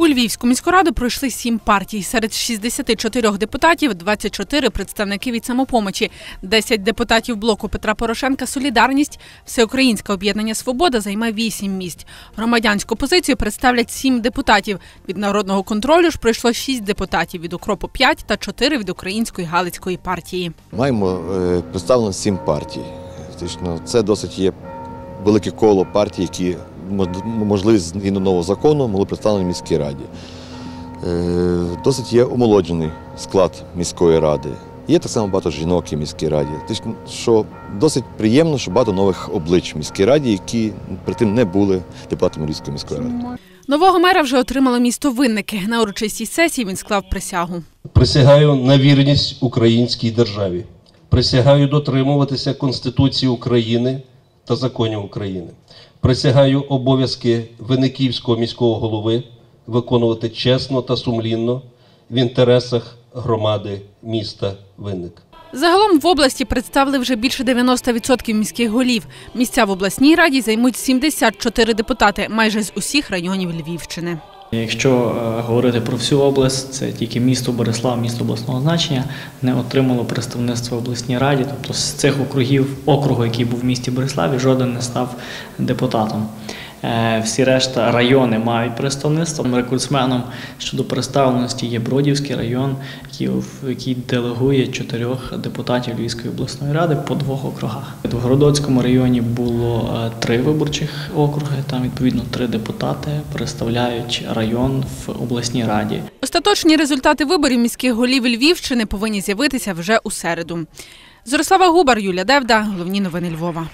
У Львівську міську раду пройшли сім партій. Серед 64 депутатів 24 представники від самопомочі, 10 депутатів блоку Петра Порошенка Солідарність, Всеукраїнське об'єднання Свобода займе 8 місць. Громадянську позицію представлять 7 депутатів. Від народного контролю ж пройшло 6 депутатів, від укропу 5 та 4 від Української Галицької партії. Маємо е, представлено сім партій. Це досить є велике коло партій, які мож- можливі згідно нового закону були представлені в міській раді. Е, Досить є омолоджений склад міської ради. Є так само багато жінок і міській раді. Що досить приємно, що багато нових облич в міській раді, які при тим не були депутатами Львівської міської ради. Нового мера вже отримало місто Винники. На урочистій сесії він склав присягу. Присягаю на вірність українській державі. Присягаю дотримуватися Конституції України та законів України. Присягаю обов'язки Винниківського міського голови виконувати чесно та сумлінно в інтересах громади міста Винник. Загалом в області представили вже більше 90% міських голів. Місця в обласній раді займуть 74 депутати, майже з усіх районів Львівщини. Якщо е, говорити про всю область, це тільки місто Борислав, місто обласного значення, не отримало представництво в обласній раді. Тобто з цих округів, округу, який був в місті Бориславі, жоден не став депутатом. Е, Всі решта райони мають представництво. Рекордсменом щодо представленості є Бродівський район, який, делегує чотирьох депутатів Львівської обласної ради по двох округах. В Городоцькому районі було е, три виборчих округи. Там відповідно три депутати представляють район в обласній раді. Остаточні результати виборів міських голів Львівщини повинні з'явитися вже у середу. Зорислава Губар, Юля Девда, головні новини Львова.